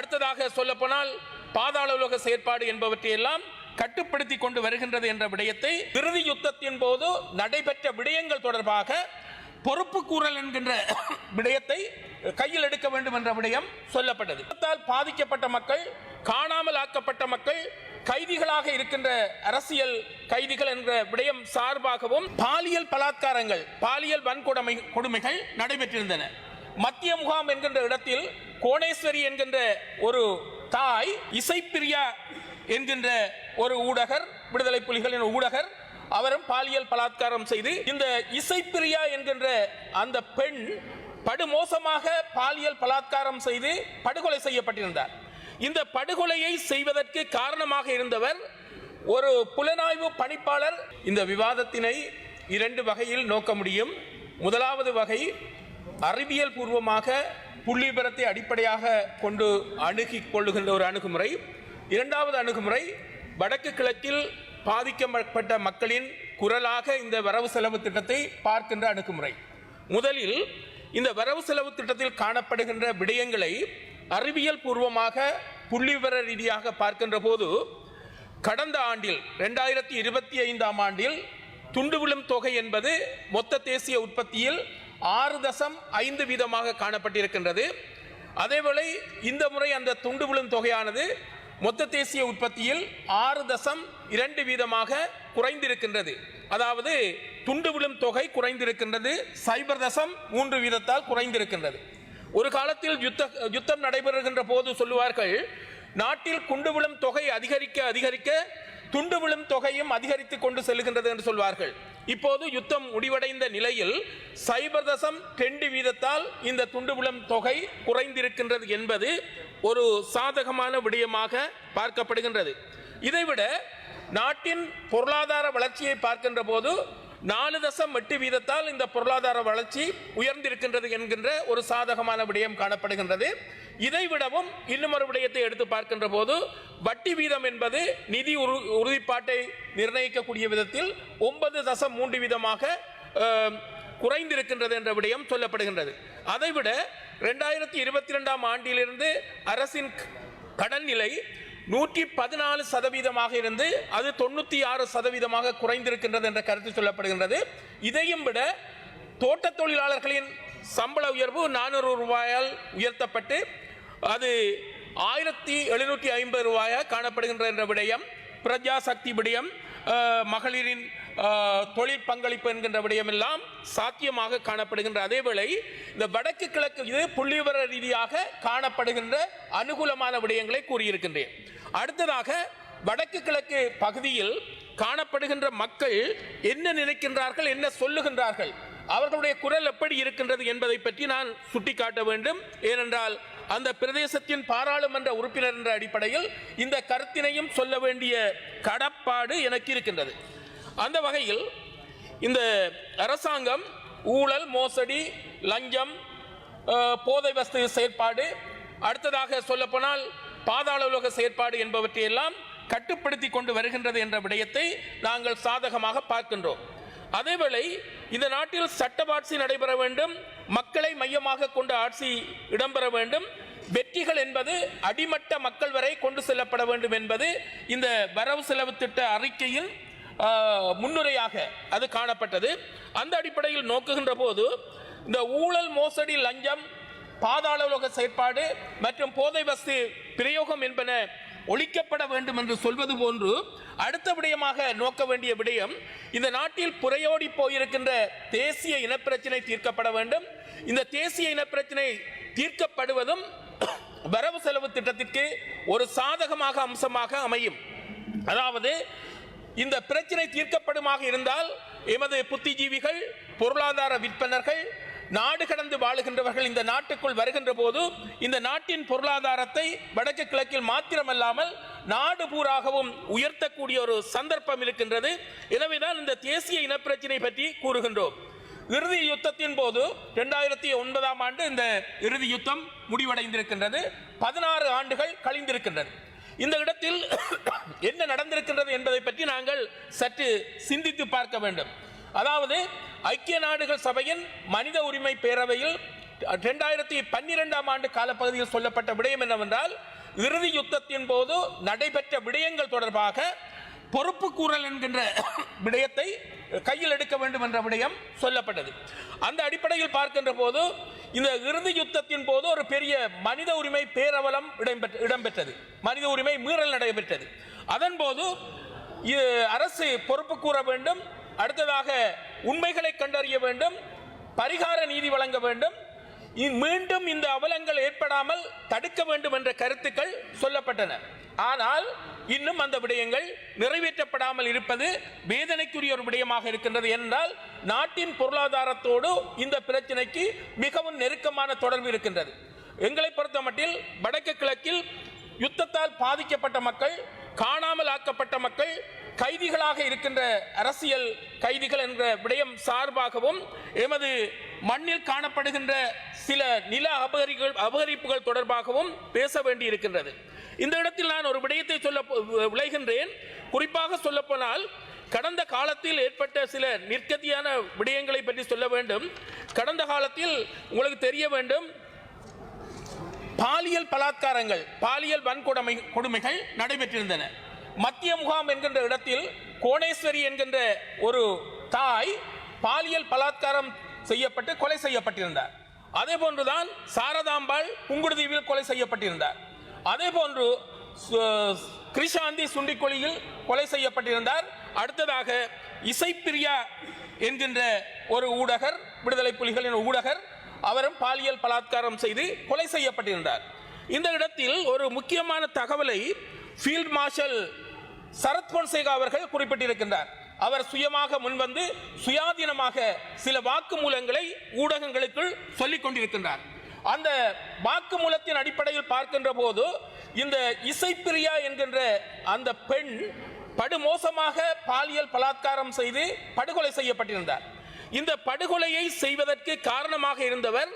அடுத்ததாக சொல்லப்போனால் பாதாள உலக செயற்பாடு என்பவற்றையெல்லாம் கட்டுப்படுத்தி கொண்டு வருகின்றது என்ற விடயத்தை இறுதி யுத்தத்தின் போது நடைபெற்ற விடயங்கள் தொடர்பாக பொறுப்பு கூறல் என்கின்ற விடயத்தை கையில் எடுக்க வேண்டும் என்ற விடயம் சொல்லப்பட்டது. பாதிக்கப்பட்ட மக்கள் காணாமல் ஆக்கப்பட்ட மக்கள் கைதிகளாக இருக்கின்ற அரசியல் கைதிகள் என்ற விடயம் சார்பாகவும் பாலியல் பலாத்காரங்கள் பாலியல் வன்கொடுமை கொடுமைகள் நடைபெற்றிருந்தன. மத்திய முகாம் என்கின்ற இடத்தில் கோணேஸ்வரி என்கின்ற ஒரு தாய் இசைப்பிரியா என்கின்ற ஒரு ஊடகர் விடுதலை புலிகளின் ஊடகர் அவரும் பாலியல் பலாத்காரம் செய்து இந்த இசைப்பிரியா என்கின்ற அந்த பெண் படுமோசமாக பாலியல் பலாத்காரம் செய்து படுகொலை செய்யப்பட்டிருந்தார். இந்த படுகொலையை செய்வதற்கு காரணமாக இருந்தவர் ஒரு புலனாய்வு பணிப்பாளர். இந்த விவாதத்தினை இரண்டு வகையில் நோக்க முடியும். முதலாவது வகை அறிவியல் பூர்வமாக புள்ளிபரத்தை அடிப்படையாக கொண்டு அணுகிக் கொள்ளுகின்ற ஒரு அணுகுமுறை. இரண்டாவது அணுகுமுறை வடக்கு கிழக்கில் பாதிக்கப்பட்ட மக்களின் குரலாக இந்த வரவு செலவு திட்டத்தை பார்க்கின்ற அணுகுமுறை. முதலில் இந்த வரவு செலவு திட்டத்தில் காணப்படுகின்ற விடயங்களை அறிவியல் பூர்வமாக புள்ளிவிவர ரீதியாக பார்க்கின்ற போது கடந்த ஆண்டில் ரெண்டாயிரத்தி இருபத்தி ஐந்தாம் ஆண்டில் துண்டு விழும் தொகை என்பது மொத்த தேசிய உற்பத்தியில் ஆறு தசம் ஐந்து வீதமாக காணப்பட்டிருக்கின்றது. அதேவேளை இந்த முறை அந்த துண்டு விழும் தொகையானது மொத்த தேசிய உற்பத்தியில் ஆறு தசம் இரண்டு வீதமாக குறைந்திருக்கின்றது. அதாவது துண்டு விழும் தொகை குறைந்திருக்கின்றது சைபர் தசம் மூன்று வீதத்தால் குறைந்திருக்கின்றது. ஒரு காலத்தில் யுத்த யுத்தம் நடைபெறுகின்ற போது சொல்லுவார்கள் நாட்டில் குண்டு விழும் தொகை அதிகரிக்க அதிகரிக்க துண்டு விழும் தொகையும் அதிகரித்து கொண்டு செல்கின்றது என்று சொல்வார்கள். இப்போது யுத்தம் முடிவடைந்த நிலையில் சைபர் தசம் ரெண்டு வீதத்தால் இந்த துண்டுபுலம் தொகை குறைந்திருக்கின்றது என்பது ஒரு சாதகமான விடயமாக பார்க்கப்படுகின்றது. இதைவிட நாட்டின் பொருளாதார வளர்ச்சியை பார்க்கின்ற போது நாலு தசம் எட்டு வீதத்தால் இந்த பொருளாதார வளர்ச்சி உயர்ந்திருக்கின்றது என்கின்ற ஒரு சாதகமான விடயம் காணப்படுகின்றது. இதை விடவும் இன்னும் ஒரு விடயத்தை எடுத்து பார்க்கின்ற போது வட்டி வீதம் என்பது நிதி உறு- உறுதிப்பாட்டை நிர்ணயிக்கக்கூடிய விதத்தில் ஒன்பது தசம் மூன்று வீதமாக குறைந்திருக்கின்றது என்ற விடயம் சொல்லப்படுகின்றது. அதைவிட ரெண்டாயிரத்தி இருபத்தி ரெண்டாம் ஆண்டிலிருந்து அரசின் கடன் நிலை நூற்றி பதினாலு சதவீதமாக இருந்து அது தொண்ணூற்றி ஆறு சதவீதமாக குறைந்திருக்கின்றது என்ற கருத்து சொல்லப்படுகின்றது. இதையும் விட தோட்ட தொழிலாளர்களின் சம்பள உயர்வு நானூறு ரூபாயால் உயர்த்தப்பட்டு அது ஆயிரத்தி எழுநூற்றி ஐம்பது ரூபாயாக காணப்படுகின்ற என்ற விடயம் பிரஜா சக்தி விடயம் மகளிரின் தொழில் பங்களிப்பு என்கின்ற விடயமெல்லாம் சாத்தியமாக காணப்படுகின்ற அதேவேளை இந்த வடக்கு கிழக்கு இது புள்ளிவிவர ரீதியாக காணப்படுகின்ற அனுகூலமான விடயங்களை கூறியிருக்கின்றேன். அடுத்ததாக வடக்கு கிழக்கு பகுதியில் காணப்படுகின்ற மக்கள் என்ன நினைக்கின்றார்கள் என்ன சொல்லுகின்றார்கள் அவர்களுடைய குரல் எப்படி இருக்கின்றது என்பதை பற்றி நான் சுட்டிக்காட்ட வேண்டும். ஏனென்றால் அந்த பிரதேசத்தின் பாராளுமன்ற உறுப்பினர் என்ற அடிப்படையில் இந்த கருத்தினையும் சொல்ல வேண்டிய கடப்பாடு எனக்கு இருக்கின்றது. அந்த வகையில் இந்த அரசாங்கம் ஊழல் மோசடி லஞ்சம் போதை வசதி செயற்பாடு அடுத்ததாக சொல்லப்போனால் பாதாள உலக செயற்பாடு என்பவற்றையெல்லாம் கட்டுப்படுத்தி கொண்டு வருகின்றது என்ற விடயத்தை நாங்கள் சாதகமாக பார்க்கின்றோம். அதேவேளை இந்த நாட்டில் சட்டவாட்சி நடைபெற வேண்டும் மக்களை மையமாக கொண்டு ஆட்சி இடம்பெற வேண்டும். வெற்றிகள் என்பது அடிமட்ட மக்கள் வரை கொண்டு செல்லப்பட வேண்டும் என்பது இந்த வரவு செலவு திட்ட அறிக்கையில் முன்னுரையாக அது காணப்பட்டது. அந்த அடிப்படையில் நோக்குகின்ற போது இந்த ஊழல் மோசடி லஞ்சம் பாதாள உலக செயற்பாடு மற்றும் போதை வஸ்து பிரயோகம் என்பன ஒழிக்கப்பட வேண்டும் என்று சொல்வது போன்று அடுத்த விடயமாக நோக்க வேண்டிய விடயம் இந்த நாட்டில் புறையோடி போயிருக்கின்ற தேசிய இனப்பிரச்சினை தீர்க்கப்பட வேண்டும். இந்த தேசிய இனப்பிரச்சினை தீர்க்கப்படுவதும் வரவு செலவு திட்டத்திற்கு ஒரு சாதகமாக அம்சமாக அமையும். அதாவது இந்த பிரச்சனை தீர்க்கப்படுமாக இருந்தால் எமது புத்திஜீவிகள் பொருளாதார விற்பனர்கள் நாடு கடந்து வாழுகின்றவர்கள் இந்த நாட்டுக்குள் வருகின்ற போது இந்த நாட்டின் பொருளாதாரத்தை வடக்கு கிழக்கில் மாத்திரமல்லாமல் நாடு பூராகவும் உயர்த்தக்கூடிய ஒரு சந்தர்ப்பம் இருக்கின்றது. எனவேதான் இந்த தேசிய இனப்பிரச்சினை பற்றி கூறுகின்றோம். இறுதி யுத்தத்தின் போது இரண்டாயிரத்தி ஒன்பதாம் ஆண்டு இந்த இறுதி யுத்தம் முடிவடைந்திருக்கின்றது. பதினாறு ஆண்டுகள் கழிந்திருக்கின்றது. இந்த இடத்தில் என்ன நடந்திருக்கின்றது என்பதை பற்றி நாங்கள் சற்று சிந்தித்து பார்க்க வேண்டும். அதாவது ஐக்கிய நாடுகள் சபையின் மனித உரிமை பேரவையில் இரண்டாயிரத்தி பன்னிரெண்டாம் ஆண்டு காலப்பகுதியில் சொல்லப்பட்ட விடயம் என்னவென்றால் இறுதி யுத்தத்தின் போது நடைபெற்ற விடயங்கள் தொடர்பாக பொறுப்பு கூறல் என்கின்ற விடயத்தை கையில் எடுக்க வேண்டும் என்ற விடயம் சொல்லப்பட்டது. அந்த அடிப்படையில் பார்க்கின்ற போது இந்த இறுதி யுத்தத்தின் போது ஒரு பெரிய மனித உரிமை பேரவலம் இடம்பெற்ற இடம்பெற்றது. மனித உரிமை மீறல் நடைபெற்றது. அதன் போது அரசு பொறுப்பு கூற வேண்டும் அடுத்ததாக உண்மைகளை கண்டறிய வேண்டும் பரிகார நீதி வழங்க வேண்டும் இ- மீண்டும் இந்த அவலங்கள் ஏற்படாமல் தடுக்க வேண்டும் என்ற கருத்துக்கள் சொல்லப்பட்டன. ஆனால் இன்னும் அந்த விடயங்கள் நிறைவேற்றப்படாமல் இருப்பது வேதனைக்குரிய ஒரு விடயமாக இருக்கின்றது என்றால் நாட்டின் பொருளாதாரத்தோடு இந்த பிரச்சனைக்கு மிகவும் நெருக்கமான தொடர்பு இருக்கின்றது. எங்களை பொறுத்தமட்டில் வடக்கு கிழக்கில் யுத்தத்தால் பாதிக்கப்பட்ட மக்கள் காணாமல் ஆக்கப்பட்ட மக்கள் கைதிகளாக இருக்கின்ற அரசியல் கைதிகள் என்ற விடயம் சார்பாகவும் எமது மண்ணில் காணப்படுகின்ற சில நில அபகரிகள் அபகரிப்புகள் தொடர்பாகவும் பேச வேண்டி இருக்கின்றது இந்த இடத்தில் நான் ஒரு விடயத்தை சொல்ல விளைகின்றேன். குறிப்பாக சொல்லப்போனால் கடந்த காலத்தில் ஏற்பட்ட சில நிற்கத்தியான விடயங்களை பற்றி சொல்ல வேண்டும். கடந்த காலத்தில் உங்களுக்கு தெரிய வேண்டும் பாலியல் பலாத்காரங்கள் பாலியல் வன்கொடுமை கொடுமைகள் நடைபெற்றிருந்தன. மத்திய முகாம் என்கின்ற இடத்தில் கோணேஸ்வரி என்கின்ற ஒரு தாய் பாலியல் பலாத்காரம் செய்யப்பட்டு கொலை செய்யப்பட்டிருந்தார். அதே போன்றுதான் சாரதாம்பாள் புங்குடுதீவில் கொலை செய்யப்பட்டிருந்தார். அதே போன்று கிருஷாந்தி சுண்டிக்கொழியில் கொலை செய்யப்பட்டிருந்தார். அடுத்ததாக இசைப்பிரியா என்கின்ற ஒரு ஊடகர் விடுதலை புலிகளின் ஊடகர் அவரும் பாலியல் பலாத்காரம் செய்து கொலை செய்யப்பட்டிருந்தார். இந்த இடத்தில் ஒரு முக்கியமான தகவலை ஃபீல்ட் மார்ஷல் சரத் பொன்சேகா அவர்கள் குறிப்பிட்டிருக்கின்றார். அவர் சுயமாக முன்வந்து சுயாதீனமாக சில வாக்குமூலங்களை ஊடகங்களுக்குள் சொல்லிக் கொண்டிருக்கின்றார். அந்த வாக்குமூலத்தின் அடிப்படையில் பார்க்கின்ற போது இந்த இசைப்பிரியா என்கின்ற அந்த பெண் படுமோசமாக பாலியல் பலாத்காரம் செய்து படுகொலை செய்யப்பட்டிருந்தார். இந்த படுகொலையை செய்வதற்கு காரணமாக இருந்தவர்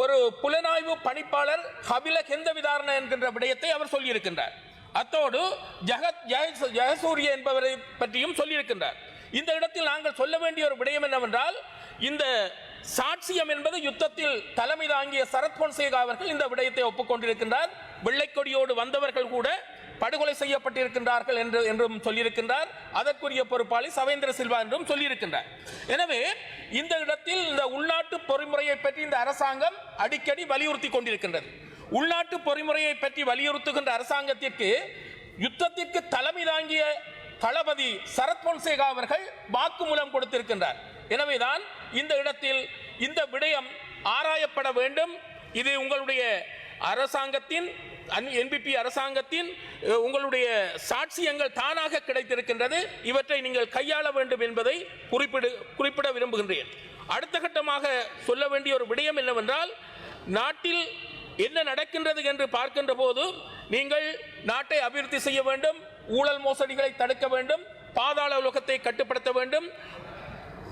ஒரு புலனாய்வு பணிப்பாளர் கபில கெந்த விதாரண என்கின்ற விடயத்தை அவர் சொல்லியிருக்கின்றார். அத்தோடு ஜெகத் ஜெய- ஜெயசூரிய என்பவரை பற்றியும் சொல்லியிருக்கின்றார். இந்த இடத்தில் நாங்கள் சொல்ல வேண்டிய ஒரு விடயம் என்னவென்றால் இந்த சாட்சியம் என்பது யுத்தத்தில் தலைமை தாங்கிய சரத் பொன்சேகா அவர்கள் இந்த விடயத்தை ஒப்புக்கொண்டிருக்கின்றார். வெள்ளைக்கொடியோடு வந்தவர்கள் கூட படுகொலை செய்யப்பட்டிருக்கின்றார்கள் என்று என்றும் சொல்லியிருக்கின்றார். அதற்குரிய பொறுப்பாளி சவேந்திர சில்வா என்றும் சொல்லியிருக்கின்றார். எனவே இந்த இடத்தில் இந்த உள்நாட்டு பொறிமுறையை பற்றி இந்த அரசாங்கம் அடிக்கடி வலியுறுத்தி கொண்டிருக்கின்றது. உள்நாட்டு பொறிமுறையை பற்றி வலியுறுத்துகின்ற அரசாங்கத்திற்கு யுத்தத்திற்கு தலைமை தாங்கிய தளபதி சரத் பொன்சேகா அவர்கள் வாக்குமூலம் கொடுத்திருக்கின்றார். எனவேதான் இந்த இடத்தில் இந்த விடயம் ஆராயப்பட வேண்டும். இது உங்களுடைய அரசாங்கத்தின் என்பிபி அரசாங்கத்தின் உங்களுடைய சாட்சியங்கள் தானாக கிடைத்திருக்கின்றது. இவற்றை நீங்கள் கையாள வேண்டும் என்பதை குறிப்பிடு குறிப்பிட விரும்புகின்றேன். அடுத்த கட்டமாக சொல்ல வேண்டிய ஒரு விடயம் என்னவென்றால் நாட்டில் என்ன நடக்கின்றது என்று பார்க்கின்ற போது நீங்கள் நாட்டை அபிவிருத்தி செய்ய வேண்டும் ஊழல் மோசடிகளை தடுக்க வேண்டும் பாதாள உலகத்தை கட்டுப்படுத்த வேண்டும்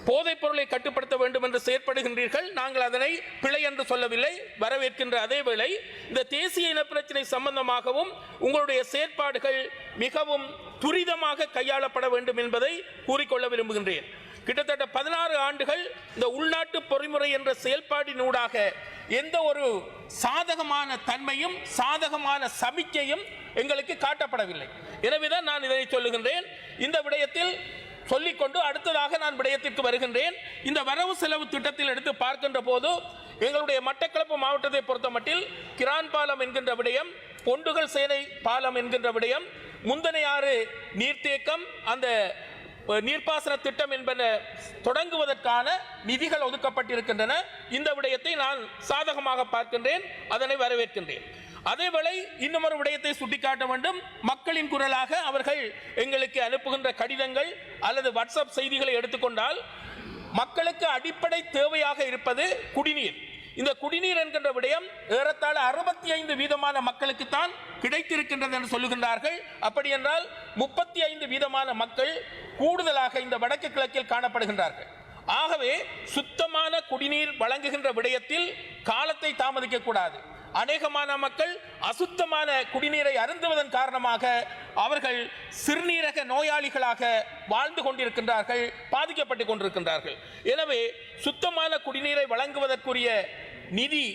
போதைப் பொருளை கட்டுப்படுத்த வேண்டும் என்று செயற்படுகின்றீர்கள். நாங்கள் அதனை பிழை என்று சொல்லவில்லை வரவேற்கின்ற அதே வேளை இந்த தேசிய இனப்பிரச்சினை சம்பந்தமாகவும் உங்களுடைய செயற்பாடுகள் மிகவும் துரிதமாக கையாளப்பட வேண்டும் என்பதை கூறிக்கொள்ள விரும்புகின்றேன். கிட்டத்தட்ட பதினாறு ஆண்டுகள் இந்த உள்நாட்டு பொறிமுறை என்ற செயல்பாடினூடாக எந்த ஒரு சாதகமான தன்மையும் சாதகமான சமிக்கையும் எங்களுக்கு காட்டப்படவில்லை. எனவேதான் நான் இதனை சொல்லுகின்றேன். இந்த விடயத்தில் சொல்லிக்கொண்டு அடுத்ததாக நான் விடயத்திற்கு வருகின்றேன். இந்த வரவு செலவு திட்டத்தில் எடுத்து பார்க்கின்ற போது எங்களுடைய மட்டக்களப்பு மாவட்டத்தை பொறுத்தமட்டில் கிரான் பாலம் என்கின்ற விடயம் பொண்டுகள் சேனை பாலம் என்கின்ற விடயம் முந்தனையாறு நீர்த்தேக்கம் அந்த நீர்ப்பாசன திட்டம் என்பன தொடங்குவதற்கான நிதிகள் ஒதுக்கப்பட்டிருக்கின்றன. இந்த விடயத்தை நான் சாதகமாக பார்க்கின்றேன் அதனை வரவேற்கின்றேன். அதேவேளை இன்னும் ஒரு விடயத்தை சுட்டிக்காட்ட வேண்டும். மக்களின் குரலாக அவர்கள் எங்களுக்கு அனுப்புகின்ற கடிதங்கள் அல்லது வாட்ஸ்அப் செய்திகளை எடுத்துக்கொண்டால் மக்களுக்கு அடிப்படை தேவையாக இருப்பது குடிநீர். இந்த குடிநீர் என்கின்ற விடயம் ஏறத்தாழ அறுபத்தி ஐந்து வீதமான மக்களுக்கு தான் கிடைத்திருக்கின்றது என்று சொல்லுகின்றார்கள். அப்படி என்றால் முப்பத்தி ஐந்து வீதமான மக்கள் கூடுதலாக இந்த வடக்கு கிழக்கில் காணப்படுகின்றார்கள். ஆகவே சுத்தமான குடிநீர் வழங்குகின்ற விடயத்தில் காலத்தை தாமதிக்க கூடாது அநேகமான மக்கள் அசுத்தமான குடிநீரை அருந்துவதன் காரணமாக அவர்கள் சிறுநீரக நோயாளிகளாக வாழ்ந்து கொண்டிருக்கின்றார்கள் பாதிக்கப்பட்டு கொண்டிருக்கின்றார்கள். எனவே சுத்தமான குடிநீரை வழங்குவதற்குரிய நிதி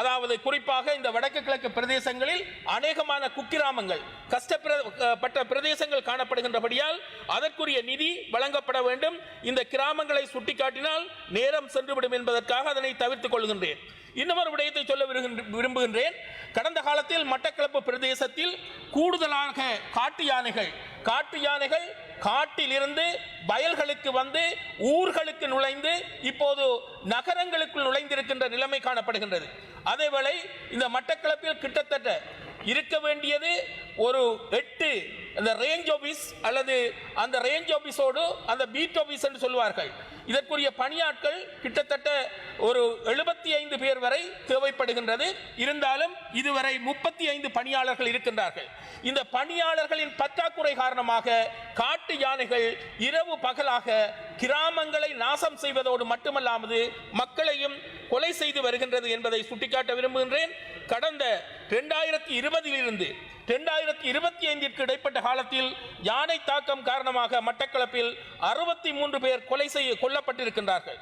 அதாவது குறிப்பாக இந்த வடக்கு கிழக்கு பிரதேசங்களில் அநேகமான குக்கிராமங்கள் கஷ்டப்பட்ட பிரதேசங்கள் காணப்படுகின்றபடியால் அதற்குரிய நிதி வழங்கப்பட வேண்டும். இந்த கிராமங்களை சுட்டிக்காட்டினால் நேரம் சென்றுவிடும் என்பதற்காக அதனை தவிர்த்துக் கொள்கின்றேன். இன்னொரு விடயத்தை சொல்ல விரும்புகின்றேன். கடந்த காலத்தில் மட்டக்களப்பு பிரதேசத்தில் கூடுதலாக காட்டு யானைகள் காட்டு யானைகள் காட்டிலிருந்து வயல்களுக்கு வந்து ஊர்களுக்கு நுழைந்து இப்போது நகரங்களுக்குள் நுழைந்திருக்கின்ற நிலைமை காணப்படுகின்றது. அதேவேளை இந்த மட்டக்களப்பில் கிட்டத்தட்ட இருக்க வேண்டியது ஒரு எட்டு அந்த ரேஞ்ச் ஆஃபீஸ் அல்லது அந்த ரேஞ்ச் ஆஃபீஸோடு அந்த பீட் ஆஃபீஸ் என்று சொல்வார்கள் இதற்குரிய பணியாட்கள் கிட்டத்தட்ட ஒரு எழுபத்தி ஐந்து பேர் வரை தேவைப்படுகின்றது. இருந்தாலும் இதுவரை முப்பத்தி ஐந்து பணியாளர்கள் இருக்கின்றார்கள். இந்த பணியாளர்களின் பற்றாக்குறை காரணமாக காட்டு யானைகள் இரவு பகலாக கிராமங்களை நாசம் செய்வதோடு மட்டுமல்லாமது மக்களையும் கொலை செய்து வருகின்றது என்பதை சுட்டிக்காட்ட விரும்புகின்றேன். கடந்த இரண்டாயிரத்தி இருபதிலிருந்து இரண்டாயிரத்தி இருபத்தி ஐந்திற்கு இடைப்பட்ட காலத்தில் யானை தாக்கம் காரணமாக மட்டக்களப்பில் அறுபத்தி மூன்று பேர் கொலை செய்ய கொல்லப்பட்டிருக்கின்றார்கள்.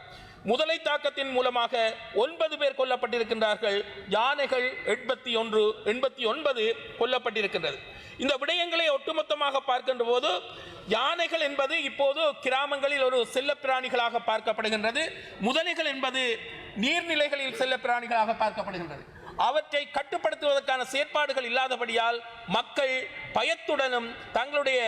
முதலை தாக்கத்தின் மூலமாக ஒன்பது பேர் கொல்லப்பட்டிருக்கின்றார்கள். யானைகள் எண்பத்தி ஒன்று எண்பத்தி ஒன்பது கொல்லப்பட்டிருக்கின்றது. இந்த விடயங்களை ஒட்டுமொத்தமாக பார்க்கின்ற போது யானைகள் என்பது இப்போது கிராமங்களில் ஒரு செல்ல பிராணிகளாக பார்க்கப்படுகின்றது. முதலைகள் என்பது நீர்நிலைகளில் செல்ல பிராணிகளாக பார்க்கப்படுகின்றது. அவற்றை கட்டுப்படுத்துவதற்கான செயற்பாடுகள் இல்லாதபடியால் மக்கள் பயத்துடனும் தங்களுடைய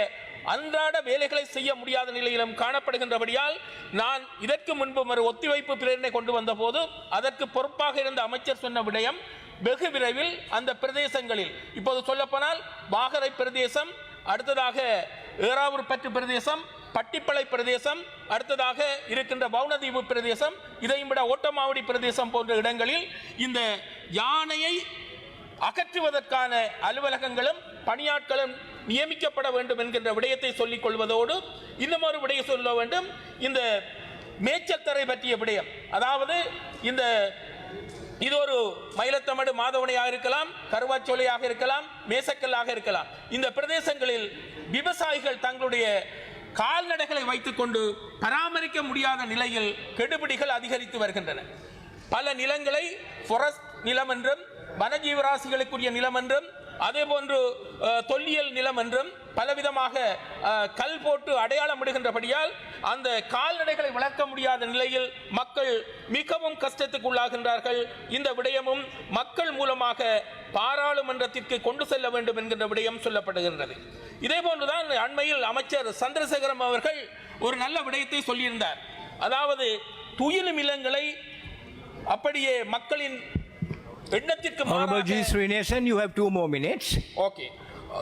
அன்றாட வேலைகளை செய்ய முடியாத நிலையிலும் காணப்படுகின்றபடியால் நான் இதற்கு முன்பு ஒரு ஒத்திவைப்பு பிரேரணை கொண்டு வந்தபோது அதற்கு பொறுப்பாக இருந்த அமைச்சர் சொன்ன விடயம் வெகு விரைவில் அந்த பிரதேசங்களில் இப்போது சொல்லப்போனால் வாகரை பிரதேசம் அடுத்ததாக ஏறாவூர்பற்று பிரதேசம் பட்டிப்பளை பிரதேசம் அடுத்ததாக இருக்கின்ற வவுனதீவு பிரதேசம் இதையும் விட ஓட்டமாவடி பிரதேசம் போன்ற இடங்களில் இந்த யானையை அகற்றுவதற்கான அலுவலகங்களும் பணியாட்களும் நியமிக்கப்பட வேண்டும் என்கின்ற விடயத்தை சொல்லிக் கொள்வதோடு இன்னும் ஒரு விடயம் சொல்ல வேண்டும். இந்த மேய்ச்சல் தரை பற்றிய விடயம். அதாவது இந்த இது ஒரு மயிலத்தமடு மாதவனையாக இருக்கலாம் கருவாச்சோலையாக இருக்கலாம் மேசக்கல்லாக இருக்கலாம். இந்த பிரதேசங்களில் விவசாயிகள் தங்களுடைய கால்நடைகளை வைத்துக்கொண்டு பராமரிக்க முடியாத நிலையில் கெடுபிடிகள் அதிகரித்து வருகின்றன. பல நிலங்களை ஃபொரஸ்ட் நிலம் என்றும் வனஜீவராசிகளுக்குரிய நிலம் என்றும் அதே போன்று தொல்லியல் நிலம் என்றும் பலவிதமாக கல் போட்டு அடையாளம் இடுகின்றபடியால் அந்த கால்நடைகளை வளர்க்க முடியாத நிலையில் மக்கள் மிகவும் கஷ்டத்துக்கு உள்ளாகின்றார்கள் இந்த விடயமும் மக்கள் மூலமாக பாராளுமன்றத்திற்கு கொண்டு செல்ல வேண்டும் என்கின்ற விடயம் சொல்லப்படுகின்றது. இதே போன்றுதான் அண்மையில் அமைச்சர் சந்திரசேகரம் அவர்கள் ஒரு நல்ல விடயத்தை சொல்லியிருந்தார். அதாவது துயிலும் இல்லங்களை அப்படியே மக்களின் எண்ணத்திற்கு. மாறாக Srinivasan, you have two more minutes. Okay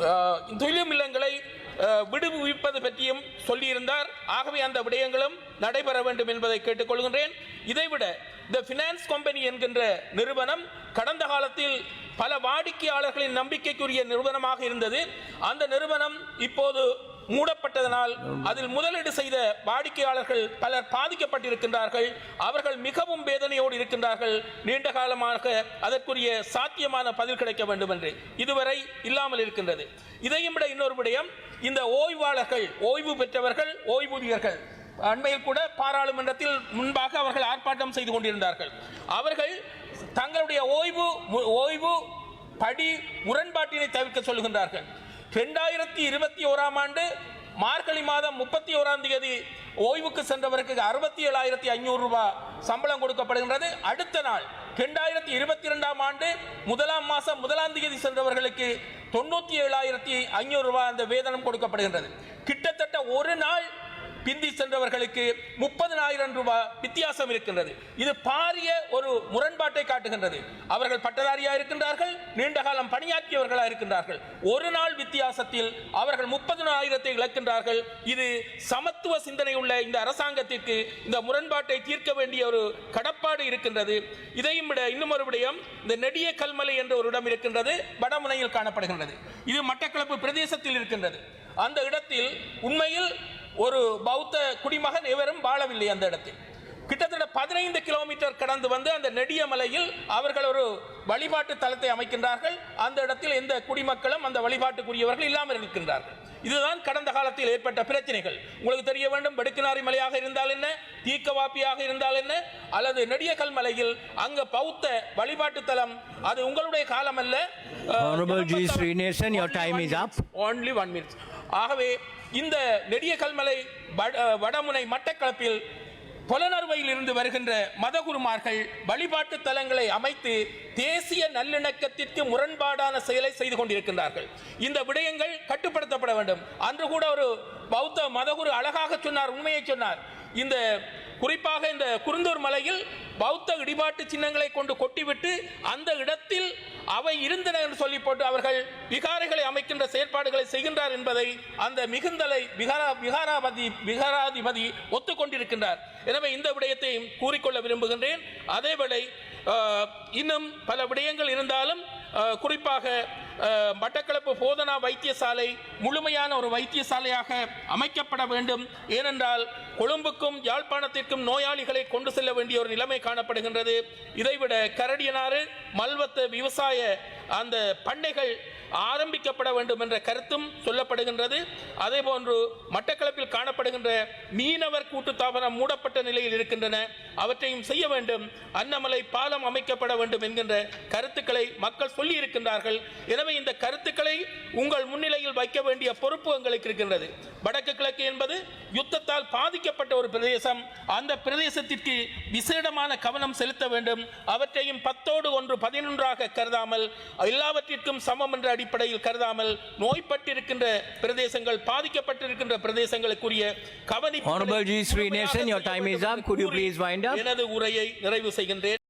அஹ், துயிலும் இல்லங்களை அஹ், விடுவிப்பது பற்றியும் சொல்லியிருந்தார் ஆகவே அந்த விடயங்களும் நடைபெற வேண்டும் என்பதை கேட்டுக்கொள்கின்றேன் இதைவிட இந்த ஃபினான்ஸ் கம்பெனி என்கின்ற நிறுவனம் கடந்த காலத்தில் பல வாடிக்கையாளர்களின் நம்பிக்கைக்குரிய நிறுவனமாக இருந்தது அந்த நிறுவனம் இப்போது மூடப்பட்டதனால் அதில் முதலீடு செய்த வாடிக்கையாளர்கள் பலர் பாதிக்கப்பட்டிருக்கின்றார்கள். அவர்கள் மிகவும் வேதனையோடு இருக்கின்றார்கள். நீண்ட காலமாக அதற்குரிய சாத்தியமான பதில் கிடைக்க வேண்டும் என்று இதுவரை இல்லாமல் இருக்கின்றது. இதையும் விட இன்னொரு விடயம் இந்த ஓய்வாளர்கள் ஓய்வு பெற்றவர்கள் ஓய்வூதியர்கள் அண்மையில் கூட பாராளுமன்றத்தில் முன்பாக அவர்கள் ஆர்ப்பாட்டம் செய்து கொண்டிருந்தார்கள். அவர்கள் தங்களுடைய ஓய்வு மு- ஓய்வு படி முரண்பாட்டினை தவிர்க்க சொல்கின்றார்கள் ரெண்டாயிரத்தி இருபத்தி ஓராம் ஆண்டு மார்கழி மாதம் முப்பத்தி ஓராம் தேதி ஓய்வுக்கு சென்றவருக்கு அறுபத்தி ஏழாயிரத்தி ஐநூறு ரூபாய் சம்பளம் கொடுக்கப்படுகின்றது. அடுத்த நாள் இரண்டாயிரத்தி இருபத்தி ரெண்டாம் ஆண்டு முதலாம் மாதம் முதலாம் தேதி சென்றவர்களுக்கு தொண்ணூற்றி ஏழாயிரத்தி ஐநூறு ரூபாய் அந்த வேதனம் கொடுக்கப்படுகின்றது. கிட்டத்தட்ட ஒரு நாள் பிந்தி சென்றவர்களுக்கு முப்பதனாயிரம் ரூபாய் வித்தியாசம் இருக்கின்றது. இது பாரிய ஒரு முரண்பாட்டை காட்டுகின்றது. அவர்கள் பட்டதாரியாக இருக்கின்றார்கள் நீண்ட காலம் இருக்கின்றார்கள். ஒரு நாள் வித்தியாசத்தில் அவர்கள் முப்பதனாயிரத்தை இழக்கின்றார்கள். இது சமத்துவ சிந்தனை உள்ள இந்த அரசாங்கத்திற்கு இந்த முரண்பாட்டை தீர்க்க வேண்டிய ஒரு கடப்பாடு இருக்கின்றது. இதையும் விட இன்னும் ஒரு விடயம் இந்த நெடிய கல்மலை என்ற ஒரு இடம் இருக்கின்றது வடமுனையில் காணப்படுகின்றது. இது மட்டக்களப்பு பிரதேசத்தில் இருக்கின்றது. அந்த இடத்தில் உண்மையில் ஒரு பௌத்த குடிமகன் எவரும் வாழவில்லை அந்த இடத்தில். கிட்டத்தட்ட பதினைந்து கிலோமீட்டர் கடந்து வந்து அந்த நெடிய மலையில் அவர்கள் ஒரு வழிபாட்டு தலத்தை அமைக்கின்றார்கள். அந்த இடத்தில் எந்த குடிமக்களும் அந்த வழிபாட்டுக்குரியவர்கள் இல்லாமல் இருக்கின்றார்கள். இதுதான் கடந்த காலத்தில் ஏற்பட்ட பிரச்சனைகள். உங்களுக்கு தெரிய வேண்டும் வெடுக்கினாரி மலையாக இருந்தால் என்ன? தீக்கவாப்பியாக இருந்தால் என்ன? அல்லது நெடியக்கல் மலையில் அங்க பௌத்த வழிபாட்டு தலம் அது உங்களுடைய காலம் அல்ல Honorable G. Srinivasan, your time is up. only one minute. ஆகவே இந்த நெடிய கல்மலை வட- வடமுனை மட்டக்களப்பில் புலனறுவையில் இருந்து வருகின்ற மதகுருமார்கள் வழிபாட்டு தலங்களை அமைத்து தேசிய நல்லிணக்கத்திற்கு முரண்பாடான செயலை செய்து கொண்டிருக்கின்றார்கள். இந்த விடயங்கள் கட்டுப்படுத்தப்பட வேண்டும். அன்று கூட ஒரு பௌத்த மதகுரு அழகாக சொன்னார் உண்மையை சொன்னார். இந்த குறிப்பாக இந்த குருந்தூர் மலையில் பௌத்த இடிபாட்டு சின்னங்களை கொண்டு கொட்டிவிட்டு அந்த இடத்தில் அவை இருந்தன என்று சொல்லி போட்டு அவர்கள் விகாரைகளை அமைக்கின்ற செயற்பாடுகளை செய்கின்றார் என்பதை அந்த மிகுந்தலை விகாரா விகாராபதி விகாராதிபதி ஒத்துக்கொண்டிருக்கின்றார். எனவே இந்த விடயத்தையும் கூறிக்கொள்ள விரும்புகின்றேன். அதேவேளை இன்னும் பல விடயங்கள் இருந்தாலும் குறிப்பாக மட்டக்களப்பு போதனா வைத்தியசாலை முழுமையான ஒரு வைத்தியசாலையாக அமைக்கப்பட வேண்டும். ஏனென்றால் கொழும்புக்கும் யாழ்ப்பாணத்திற்கும் நோயாளிகளை கொண்டு செல்ல வேண்டிய ஒரு நிலைமை காணப்படுகின்றது. இதைவிட கரடியனாறு மல்வத்த விவசாய அந்த பண்ணைகள் ஆரம்பிக்கப்பட வேண்டும் என்ற கருத்தும் சொல்லப்படுகின்றது. அதே போன்று மட்டக்களப்பில் காணப்படுகின்ற மீனவர் கூட்டுத்தாபனம் மூடப்பட்ட நிலையில் இருக்கின்றன. அவற்றையும் செய்ய வேண்டும். அன்னமலை பாலம் அமைக்கப்பட வேண்டும் என்கின்ற கருத்துக்களை மக்கள் சொல்லி இருக்கின்றார்கள் எனவே இந்த கருத்துக்களை உங்கள் முன்னிலையில் வைக்க வேண்டிய பொறுப்பு எங்களுக்கு இருக்கின்றது. வடக்கு கிழக்கு என்பது யுத்தத்தால் பாதிக்கப்பட்ட ஒரு பிரதேசம் அந்த பிரதேசத்திற்கு விசேடமான கவனம் செலுத்த வேண்டும் அவற்றையும் பத்தோடு ஒன்று பதினொன்றாக கருதாமல் எல்லாவற்றிற்கும் சமம் என்ற அடிப்படையில் கருதாமல் நோய்பட்டிருக்கின்ற பிரதேசங்கள் பாதிக்கப்பட்டிருக்கின்ற பிரதேசங்களுக்குரிய கவனிப்பு Honorable G. Srinivasan, your time is up. Could you please wind up? எனது உரையை நிறைவு செய்கின்றேன்